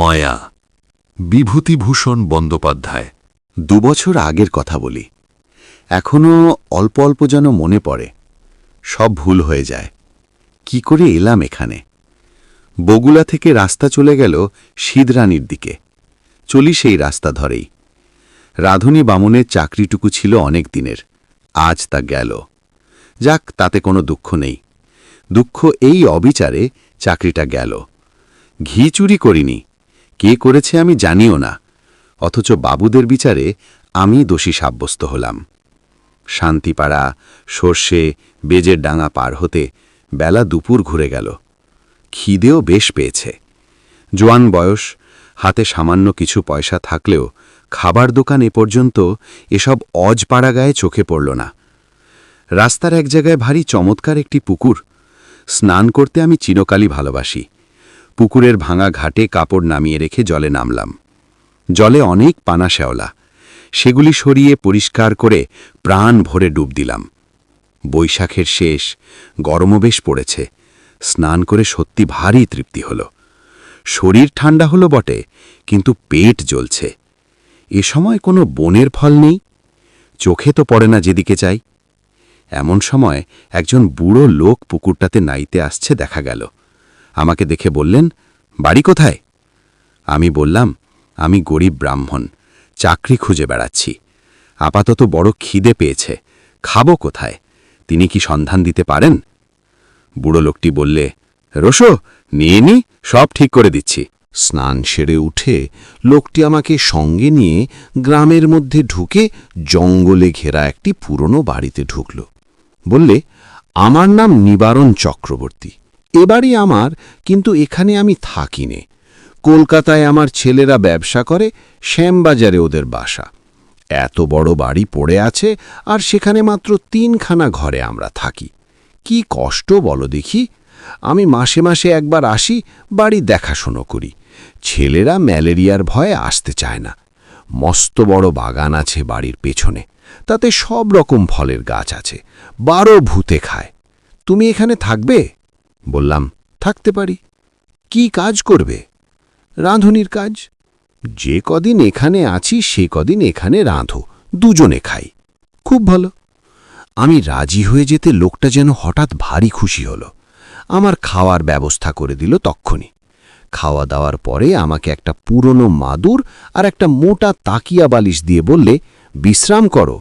ময়া। বিভূতিভূষণ বন্দ্যোপাধ্যায় দুবছর আগের কথা বলি। এখনও অল্প অল্প যেন মনে পড়ে, সব ভুল হয়ে যায়। কি করে এলাম এখানে? বগুলা থেকে রাস্তা চলে গেল সিদরানির দিকে। চলি সেই রাস্তা ধরেই। রাধুনী বামনের চাকরিটুকু ছিল অনেক দিনের, আজ তা গেল। যাক, তাতে কোনো দুঃখ নেই। দুঃখ এই অবিচারে চাকরিটা গেল। ঘি চুরি করিনি কে করেছে আমি জানিও না, অথচ বাবুদের বিচারে আমি দোষী সাব্যস্ত হলাম। শান্তিপাড়া, সর্ষে, বেজের ডাঙা পার হতে বেলা দুপুর ঘুরে গেল। খিদেও বেশ পেয়েছে। জোয়ান বয়স, হাতে সামান্য কিছু পয়সা থাকলেও খাবার দোকান এ পর্যন্ত এসব অজপাড়া গায়ে চোখে পড়ল না। রাস্তার এক জায়গায় ভারী চমৎকার একটি পুকুর। স্নান করতে আমি চিরকালই ভালোবাসি। পুকুরের ভাঙা ঘাটে কাপড় নামিয়ে রেখে জলে নামলাম। জলে অনেক পানা শ্যাওলা। সেগুলি সরিয়ে পরিষ্কার করে প্রাণ ভরে ডুব দিলাম। বৈশাখের শেষ, গরমও বেশ পড়েছে। স্নান করে সত্যি ভারী তৃপ্তি হল। শরীর ঠান্ডা হলো বটে, কিন্তু পেট জ্বলছে। এ সময় কোনো বনের ফল নেই? চোখে তো পড়ে না যেদিকে চাই এমন সময় একজন বুড়ো লোক পুকুরটাতে নাইতে আসছে দেখা গেল। আমাকে দেখে বললেন, বাড়ি কোথায়? আমি বললাম, আমি গরিব ব্রাহ্মণ, চাকরি খুঁজে বেড়াচ্ছি। আপাতত বড় খিদে পেয়েছে, খাব কোথায়? তিনি কি সন্ধান দিতে পারেন? বুড়ো লোকটি বললে রোশো নিয়ে নি, সব ঠিক করে দিচ্ছি। স্নান সেরে উঠে লোকটি আমাকে সঙ্গে নিয়ে গ্রামের মধ্যে ঢুকে জঙ্গলে ঘেরা একটি পুরনো বাড়িতে ঢুকল। বললে, আমার নাম নিবারণ চক্রবর্তী। এবারই আমার, কিন্তু এখানে আমি থাকি নে কলকাতায় আমার ছেলেরা ব্যবসা করে, শ্যামবাজারে ওদের বাসা। এত বড় বাড়ি পড়ে আছে, আর সেখানে মাত্র তিনখানা ঘরে আমরা থাকি। কি কষ্ট বলো দেখি। আমি মাসে মাসে একবার আসি, বাড়ি দেখাশোনো করি। ছেলেরা ম্যালেরিয়ার ভয়ে আসতে চায় না। মস্ত বড় বাগান আছে বাড়ির পেছনে। তাতে সব রকম ফলের গাছ আছে। বারো ভূতে খায়। তুমি এখানে থাকবে? বললাম, থাকতে পারি। কি কাজ করবে? রাঁধুনির কাজ? যে কদিন এখানে আছি, সে কদিন এখানে রাঁধো। দুজনে খাই। খুব ভালো। আমি রাজি হয়ে যেতে লোকটা যেন হঠাৎ ভারী খুশি হলো। আমার খাওয়ার ব্যবস্থা করে দিল তক্ষণি। খাওয়া দাওয়ার পরে আমাকে একটা পুরনো মাদুর আর একটা মোটা তাকিয়া বালিশ দিয়ে বললে, বিশ্রাম করো।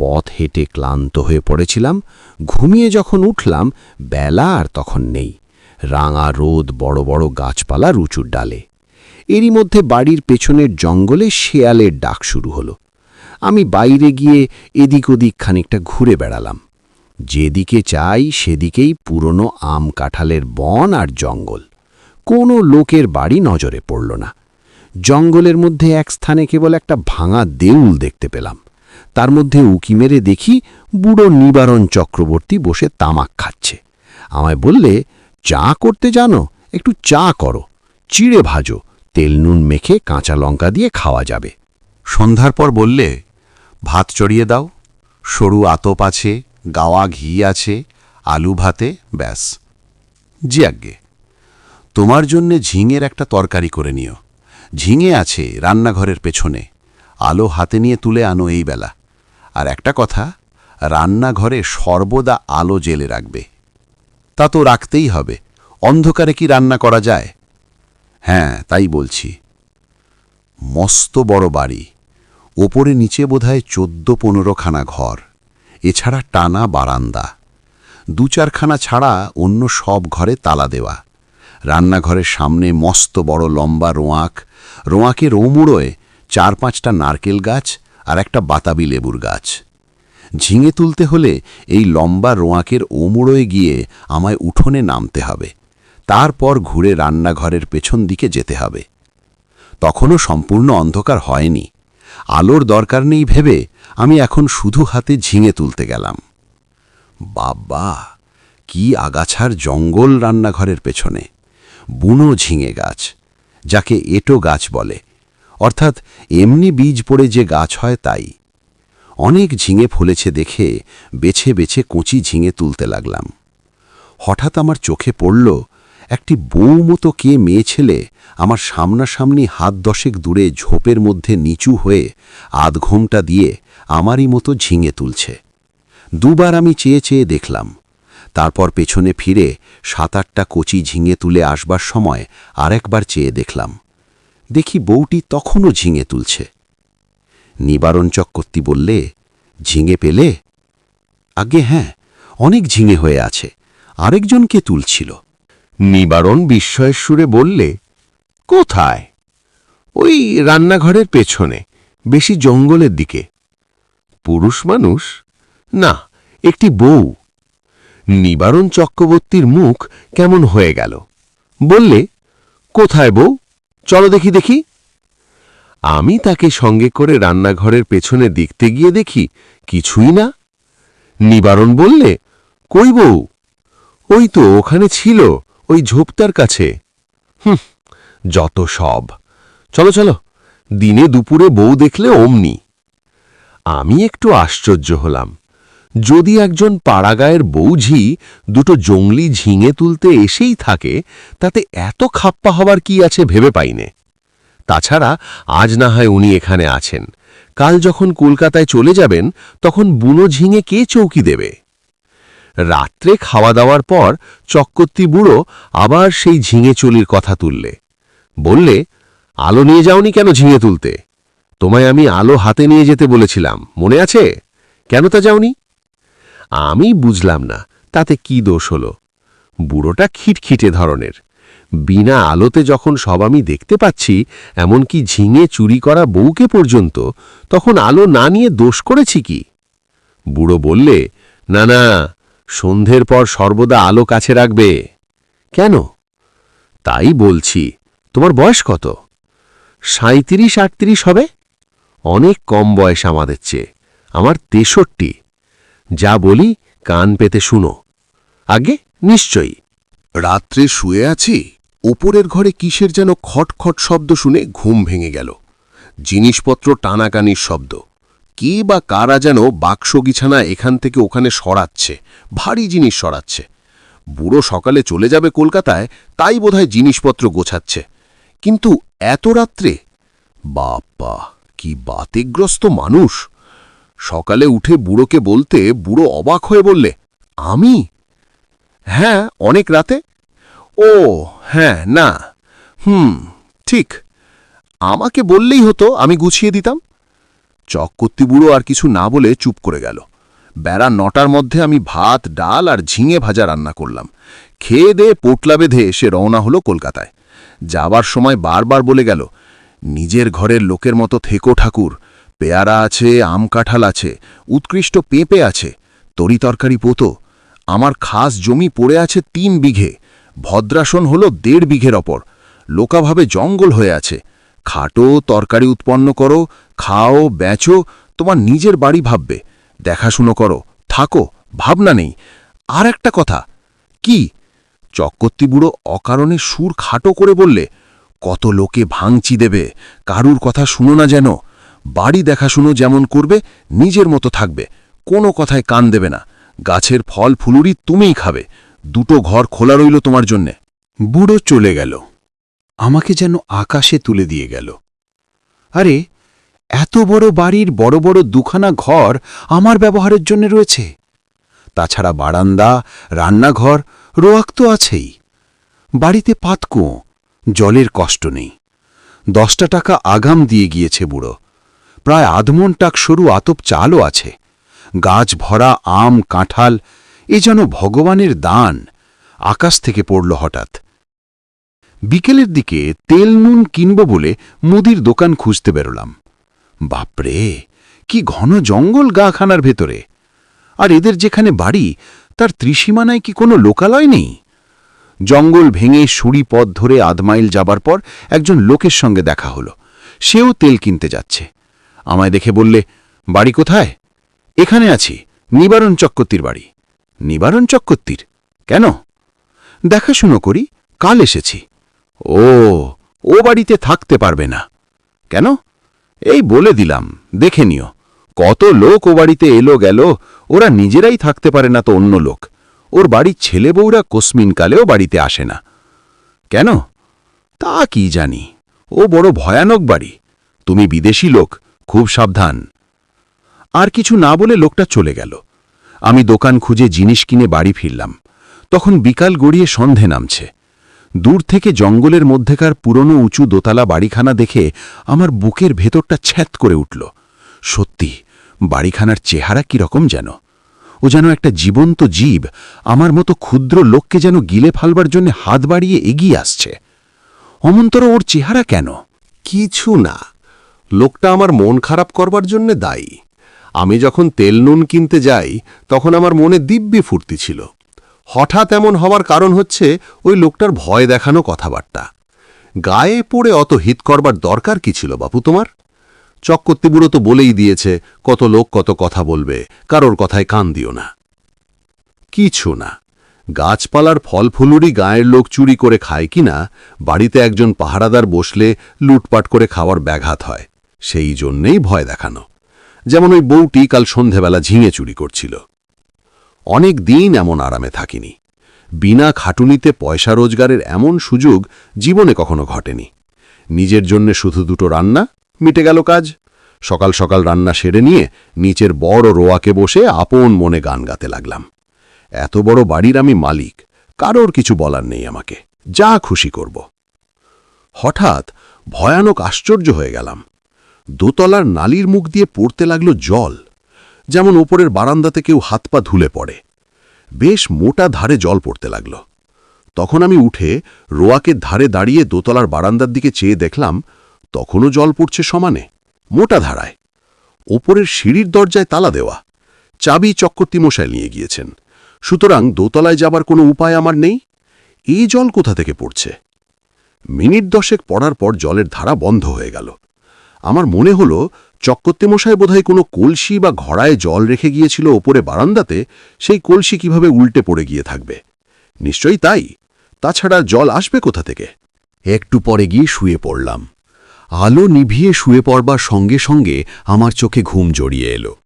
পথ হেঁটে ক্লান্ত হয়ে পড়েছিলাম। ঘুমিয়ে যখন উঠলাম, বেলা আর তখন নেই। রাঙা রোদ, বড় বড় গাছপালা রুচুর ডালে। এরই মধ্যে বাড়ির পেছনের জঙ্গলে শেয়ালের ডাক শুরু হলো। আমি বাইরে গিয়ে এদিক ওদিক খানিকটা ঘুরে বেড়ালাম। যেদিকে চাই সেদিকেই পুরনো আম কাঁঠালের বন আর জঙ্গল। কোনো লোকের বাড়ি নজরে পড়ল না। জঙ্গলের মধ্যে এক স্থানে কেবল একটা ভাঙা দেউল দেখতে পেলাম। তার মধ্যে উকি মেরে দেখি বুড়ো নিবারণ চক্রবর্তী বসে তামাক খাচ্ছে। আমায় বললে, চা করতে জানো? একটু চা করো। চিড়ে ভাজো। তেল নুন মেখে কাঁচা লঙ্কা দিয়ে খাওয়া যাবে। সন্ধ্যার পর বললে, ভাত চড়িয়ে দাও। সরু আতপ আছে, গাওয়া ঘি আছে, আলু ভাতে, ব্যাস। জি আজ্ঞে। তোমার জন্যে ঝিঙের একটা তরকারি করে নিও। ঝিঙে আছে রান্নাঘরের পেছনে। আলো হাতে নিয়ে তুলে আনো এই বেলা। আর একটা কথা, রান্নাঘরে সর্বদা আলো জেলে রাখবে। তা তো রাখতেই হবে। অন্ধকারে কি রান্না করা যায়? হ্যাঁ তাই বলছি। মস্ত বড় বাড়ি। ওপরে নিচে বোধহয় চোদ্দ পনেরোখানা ঘর। এছাড়া টানা বারান্দা। দু চারখানা ছাড়া অন্য সব ঘরে তালা দেওয়া। রান্নাঘরের সামনে মস্ত বড় লম্বা রোঁয়াক। রোঁয়াকের ওমুড়োয় চার পাঁচটা নারকেল গাছ আর একটা বাতাবি লেবুর গাছ। ঝিঙে তুলতে হলে এই লম্বা রোঁয়াকের ওমুড়োয় গিয়ে আমায় উঠোনে নামতে হবে। তারপর ঘুরে রান্নাঘরের পেছন দিকে যেতে হবে। তখনও সম্পূর্ণ অন্ধকার হয়নি। আলোর দরকার নেই ভেবে আমি এখন শুধু হাতে ঝিঙে তুলতে গেলাম। বাবা, কি আগাছার জঙ্গল রান্নাঘরের পেছনে। বুনো ঝিঙে গাছ, যাকে এটো গাছ বলে। অর্থাৎ এমনি বীজ পড়ে যে গাছ হয় তাই। অনেক ঝিঙে ফলেছে দেখে বেছে বেছে কচি ঝিঙে তুলতে লাগলাম। হঠাৎ আমার চোখে পড়ল, একটি বউ মতো কে মেয়ে ছেলে আমার সামনাসামনি হাত দশেক দূরে ঝোপের মধ্যে নিচু হয়ে আধ ঘোমটা দিয়ে আমারই মতো ঝিঙে তুলছে। দুবার আমি চেয়ে চেয়ে দেখলাম, তারপর পেছনে ফিরে সাত আটটা কচি ঝিঙে তুলে আসবার সময় আরেকবার চেয়ে দেখলাম। দেখি বউটি তখনও ঝিঙে তুলছে। নিবারণ চক্রবর্তী বললে, ঝিঙে পেলে? আগে হ্যাঁ অনেক ঝিঙে হয়ে আছে, আরেকজনকে তুলছিল। নিবারণ বিস্ময়ের সুরে বললে, কোথায়? ওই রান্নাঘরের পেছনে, বেশি জঙ্গলের দিকে। পুরুষ মানুষ? না, একটি বউ। নিবারণ চক্রবর্তীর মুখ কেমন হয়ে গেল। বললে, কোথায় বউ? চলো দেখি দেখি। আমি তাকে সঙ্গে করে রান্নাঘরের পেছনে দেখতে গিয়ে দেখি কিছুই না। নিবারণ বললে, কই বউ? ওই তো ওখানে ছিল, ওই ঝোপটার কাছে। হুম, যত সব। চলো চলো। দিনে দুপুরে বউ দেখলে অমনি। আমি একটু আশ্চর্য হলাম। যদি একজন পাড়াগায়ের বৌঝি দুটো জংলি ঝিঙে তুলতে এসেই থাকে, তাতে এত খাপ্পা হবার কি আছে ভেবে পাইনে? তাছাড়া আজ না হয় উনি এখানে আছেন। কাল যখন কলকাতায় চলে যাবেন, তখন বুনো ঝিঙে কে চৌকি দেবে? রাত্রে খাওয়া দাওয়ার পর চক্কত্তি বুড়ো আবার সেই ঝিঙে চলির কথা তুললে। বললে, আলো নিয়ে যাওনি কেন ঝিঙে তুলতে? তোমায় আমি আলো হাতে নিয়ে যেতে বলেছিলাম, মনে আছে? কেন তা যাওনি? আমি বুঝলাম না, তাতে কি দোষ হলো? বুড়োটা খিটখিটে ধরনের। বিনা আলোতে যখন সব আমি দেখতে পাচ্ছি, এমনকি ঝিঙে চুরি করা বউকে পর্যন্ত, তখন আলো না নিয়ে দোষ করেছি কি? বুড়ো বললে, না না, সন্ধ্যের পর সর্বদা আলো কাছে রাখবে। কেন? তাই বলছি, তোমার বয়স কত? সাঁত্রিশ আটত্রিশ হবে। অনেক কম বয়স আমাদের চেয়ে, আমার তেষট্টি। যা বলি কান পেতে শুনো। আগে নিশ্চয়ই। রাত্রে শুয়ে আছি ওপরের ঘরে কিসের যেন খটখট শব্দ শুনে ঘুম ভেঙে গেল। জিনিসপত্র টানাকানির শব্দ। কে বা কারা যেন বাক্স বিছানা এখান থেকে ওখানে সরাচ্ছে, ভারী জিনিস সরাচ্ছে। বুড়ো সকালে চলে যাবে কলকাতায়, তাই বোধহয় জিনিসপত্র গোছাচ্ছে। কিন্তু এত রাত্রে? বাপ্পা, কি বাতেগ্রস্ত মানুষ! সকালে উঠে বুড়োকে বলতে বুড়ো অবাক হয়ে বললে, আমি? হ্যাঁ অনেক রাতে। ও হ্যাঁ না। হুম, ঠিক। আমাকে বললেই হতো আমি গুছিয়ে দিতাম। চক্কর্তি বুড়ো আর কিছু না বলে চুপ করে গেল। বেড়া নটার মধ্যে আমি ভাত, ডাল আর ঝিঙে ভাজা রান্না করলাম। খেয়ে দিয়ে পোটলা বেঁধে সে রওনা হলো কলকাতায়। যাবার সময় বারবার বলে গেল, নিজের ঘরের লোকের মতো থেকো ঠাকুর। পেয়ারা আছে, আম কাঁঠাল আছে, উৎকৃষ্ট পেঁপে আছে তরিতরকারি পোতো। আমার খাস জমি পড়ে আছে তিন বিঘে। ভদ্রাসন হল দেড় বিঘের অপর। লোকাভাবে জঙ্গল হয়ে আছে। খাটো, তরকারি উৎপন্ন করো, খাও, বেচো, তোমার নিজের বাড়ি ভাববে। দেখাশুনো করো, থাকো, ভাবনা নেই। আর একটা কথা, কি? চক্কর্তি বুড়ো অকারণে সুর খাটো করে বললে, কত লোকে ভাঙচি দেবে, কারুর কথা শুনো না যেন। বাড়ি দেখাশুনো যেমন করবে, নিজের মতো থাকবে। কোনো কথায় কান দেবে না। গাছের ফল ফুলুরি তুমিই খাবে। দুটো ঘর খোলা রইল তোমার জন্যে। বুড়ো চলে গেল। আমাকে যেন আকাশে তুলে দিয়ে গেল। আরে, এত বড় বাড়ির বড় বড় দুখানা ঘর আমার ব্যবহারের জন্য রয়েছে। তাছাড়া বারান্দা, রান্নাঘর, রোয়াক তো আছেই। বাড়িতে পাতকুঁয়ো, জলের কষ্ট নেই। দশটা টাকা আগাম দিয়ে গিয়েছে বুড়ো। প্রায় আধমন টাক সরু আতপ চালও আছে। গাছ ভরা, আম, কাঁঠাল, এ যেন ভগবানের দান। আকাশ থেকে পড়ল হঠাৎ। বিকেলের দিকে তেল নুন কিনব বলে মুদির দোকান খুঁজতে বেরোলাম। বাপরে, কি ঘন জঙ্গল গাখানার ভেতরে। আর এদের যেখানে বাড়ি, তার ত্রিসীমানায় কি কোনো লোকালয় নেই? জঙ্গল ভেঙে সুড়ি পথ ধরে আধ মাইল যাবার পর একজন লোকের সঙ্গে দেখা হলো। সেও তেল কিনতে যাচ্ছে। আমায় দেখে বললে, বাড়ি কোথায়? এখানে আছি, নিবারণ চক্রবর্তীর বাড়ি। নিবারণ চক্রবর্তীর? কেন? দেখাশুনো করি, কাল এসেছি। ও ও বাড়িতে থাকতে পারবে না। কেন? এই বলে দিলাম, দেখে নিও। কত লোক ও বাড়িতে এলো গেল, ওরা নিজেরাই থাকতে পারে না তো অন্য লোক। ওর বাড়ির ছেলে বউরা কোসমিনকালেও বাড়িতে আসে না। কেন? তা কি জানি, ও বড় ভয়ানক বাড়ি। তুমি বিদেশি লোক খুব সাবধান। আর কিছু না বলে লোকটা চলে গেল। আমি দোকান খুঁজে জিনিস কিনে বাড়ি ফিরলাম। তখন বিকাল গড়িয়ে সন্ধে নামছে। দূর থেকে জঙ্গলের মধ্যেকার পুরনো উঁচু দোতলা বাড়িখানা দেখে আমার বুকের ভেতরটা ছ্যাত করে উঠল। সত্যি, বাড়িখানার চেহারা কীরকম যেন? ও যেন একটা জীবন্ত জীব, আমার মতো ক্ষুদ্র লোককে যেন গিলে ফালবার জন্য হাত বাড়িয়ে এগিয়ে আসছে। অমন্তর ওর চেহারা কেন? কিছু না। লোকটা আমার মন খারাপ করবার জন্যে দায়ী। আমি যখন তেল নুন কিনতে যাই, তখন আমার মনে দিব্যি ফুর্তি ছিল। হঠাৎ এমন হওয়ার কারণ হচ্ছে ওই লোকটার ভয় দেখানো কথাবার্তা। গায়ে পড়ে অত হিত করবার দরকার কি ছিল বাপু তোমার? চক্কর্তি বুড়ো তো বলেই দিয়েছে, কত লোক কত কথা বলবে, কারোর কথায় কান দিও না। কিছু না। গাছপালার ফল ফুলুরি গায়ের লোক চুরি করে খায় কিনা, বাড়িতে একজন পাহারাদার বসলে লুটপাট করে খাওয়ার ব্যাঘাত হয়। সেই জন্যেই ভয় দেখানো। যেমন ওই বউটি কাল সন্ধেবেলা ঝিঙে চুরি করছিল। অনেক দিন এমন আরামে থাকিনি। বিনা খাটুনিতে পয়সা রোজগারের এমন সুযোগ জীবনে কখনো ঘটেনি। নিজের জন্যে শুধু দুটো রান্না, মিটে গেল কাজ। সকাল সকাল রান্না সেরে নিয়ে নিচের বড় রোয়াকে বসে আপন মনে গান গাতে লাগলাম। এত বড় বাড়ির আমি মালিক, কারোর কিছু বলার নেই আমাকে। যা খুশি করব। হঠাৎ ভয়ানক আশ্চর্য হয়ে গেলাম। দোতলার নালির মুখ দিয়ে পড়তে লাগল জল, যেমন ওপরের বারান্দাতে কেউ হাত পা ধুলে পড়ে। বেশ মোটা ধারে জল পড়তে লাগল। তখন আমি উঠে রোয়াকে ধারে দাঁড়িয়ে দোতলার বারান্দার দিকে চেয়ে দেখলাম, তখনও জল পড়ছে সমানে, মোটা ধারায়। ওপরের সিঁড়ির দরজায় তালা দেওয়া, চাবি চক্কর্তি মশাই নিয়ে গিয়েছেন। সুতরাং দোতলায় যাবার কোনো উপায় আমার নেই? এই জল কোথা থেকে পড়ছে? মিনিট দশেক পড়ার পর জলের ধারা বন্ধ হয়ে গেল। আমার মনে হলো চক্কর্তি মশাই বোধহয় কোনো কলসি বা ঘড়ায় জল রেখে গিয়েছিল ওপরে বারান্দাতে, সেই কলসি কীভাবে উল্টে পড়ে গিয়ে থাকবে? নিশ্চয়ই তাই। তাছাড়া জল আসবে কোথা থেকে? একটু পরে গিয়ে শুয়ে পড়লাম। আলো নিভিয়ে শুয়ে পড়বার সঙ্গে সঙ্গে আমার চোখে ঘুম জড়িয়ে এলো।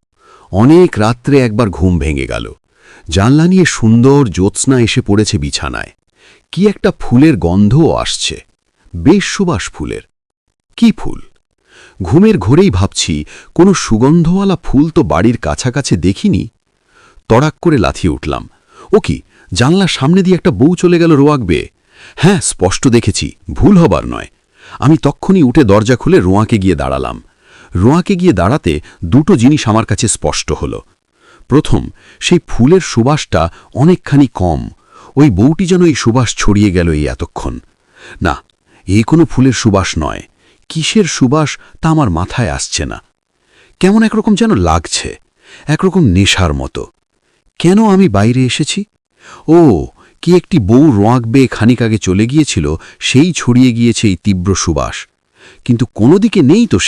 অনেক রাত্রে একবার ঘুম ভেঙে গেল। জানলা নিয়ে সুন্দর জ্যোৎস্না এসে পড়েছে বিছানায়। কি একটা ফুলের গন্ধও আসছে। বেশ সুবাস ফুলের। কি ফুল? ঘুমের ঘোরেই ভাবছি, কোনো সুগন্ধওয়ালা ফুল তো বাড়ির কাছাকাছি দেখিনি। তড়াক করে লাথিয়ে উঠলাম। ও কি, জানলার সামনে দিয়ে একটা বউ চলে গেল রোয়াক বেয়ে হ্যাঁ স্পষ্ট দেখেছি, ভুল হবার নয়। আমি তক্ষুনি উঠে দরজা খুলে রোয়াকে গিয়ে দাঁড়ালাম। রোয়াকে গিয়ে দাঁড়াতে দুটো জিনিস আমার কাছে স্পষ্ট হল। প্রথম, সেই ফুলের সুবাসটা অনেকখানি কম। ওই বউটি যেন এই সুবাস ছড়িয়ে গেল এই এতক্ষণ। না এই কোনো ফুলের সুবাস নয়। কিসের সুবাস তা আমার মাথায় আসছে না। কেমন একরকম যেন লাগছে, একরকম নেশার মতো। কেন আমি বাইরে এসেছি? ও, কি একটি বউ রোঁয়াক বেয়ে খানিক আগে চলে গিয়েছিল, সেই ছড়িয়ে গিয়েছে এই তীব্র সুবাস। কিন্তু কোনো দিকে নেই তো